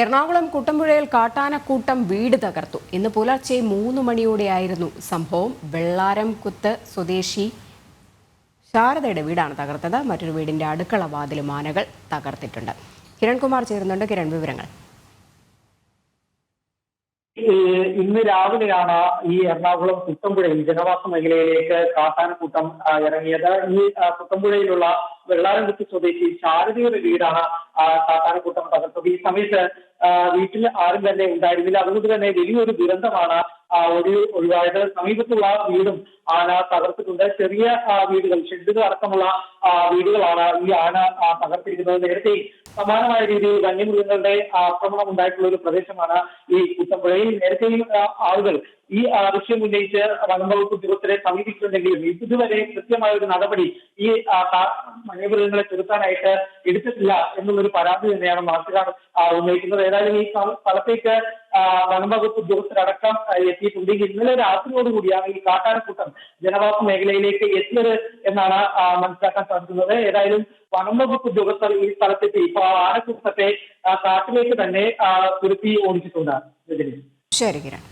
എറണാകുളം കുട്ടമ്പുഴയിൽ കാട്ടാനക്കൂട്ടം വീട് തകർത്തു. ഇന്ന് പുലർച്ചെ മൂന്ന് മണിയോടെയായിരുന്നു സംഭവം. വെള്ളാരം കുത്ത് സ്വദേശി ശാരദയുടെ വീടാണ് തകർത്തത്. മറ്റൊരു വീടിന്റെ അടുക്കള വാതിലും ആനകൾ തകർത്തിട്ടുണ്ട്. കിരൺകുമാർ ചേരുന്നുണ്ട് കിരൺ വിവരങ്ങൾ. ഇന്ന് രാവിലെയാണ് ഈ എറണാകുളം കുട്ടമ്പുഴയിൽ ജനവാസ മേഖലയിലേക്ക് കാട്ടാനക്കൂട്ടം ഇറങ്ങിയത്. ഈ കുട്ടമ്പുഴയിലുള്ള വെള്ളാരംകുത്തി സ്വദേശി ശാരദയുടെ വീടാണ് കാട്ടാനക്കൂട്ടം തകർത്തത്. ഈ സമയത്ത് വീട്ടിൽ ആരും തന്നെ ഉണ്ടായിരുന്നില്ല. അതുകൊണ്ട് തന്നെ വലിയൊരു ദുരന്തമാണ് ഒരു ഒഴിവായത് സമീപത്തുള്ള വീടും ആന തകർത്തിട്ടുണ്ട്. ചെറിയ വീടുകൾ ഷെഡുകൾ അടക്കമുള്ള വീടുകളാണ് ഈ ആന തകർത്തിരിക്കുന്നത്. നേരത്തെ സമാനമായ രീതിയിൽ വന്യമൃഗങ്ങളുടെ ആക്രമണം ഉണ്ടായിട്ടുള്ള ഒരു പ്രദേശമാണ് ഈ കുട്ടമ്പുഴയിൽ നേരത്തെയും ആളുകൾ ഈ ആവശ്യം ഉന്നയിച്ച് വനംവകുപ്പ് ഉദ്യോഗസ്ഥരെ സമീപിച്ചിട്ടുണ്ടെങ്കിലും ഇതുവരെ കൃത്യമായ ഒരു നടപടി ഈ വന്യമൃഗങ്ങളെ ചെറുക്കാനായിട്ട് എടുത്തിട്ടില്ല എന്നുള്ളൊരു പരാതി തന്നെയാണ് നാട്ടുകാർ ഉന്നയിക്കുന്നത്. ഏതായാലും ഈ സ്ഥലത്തേക്ക് ആ, വനം വകുപ്പ് ഉദ്യോഗസ്ഥരടക്കം എത്തിയിട്ടുണ്ട്. ഇന്നലെ രാത്രിയോടുകൂടിയാണ് ഈ കാട്ടാനക്കൂട്ടം ജനവാസ മേഖലയിലേക്ക് എത്തിയത് എന്നാണ് മനസ്സിലാക്കാൻ സാധിക്കുന്നത്. ഏതായാലും വനംവകുപ്പ് ഉദ്യോഗസ്ഥർ ഈ സ്ഥലത്തെത്തി. ഇപ്പൊ ആ ആനക്കൂട്ടത്തെ കാട്ടിലേക്ക് തന്നെ തുരുത്തി ഓടിച്ചിട്ടുണ്ട്. ശരി കിരൺ.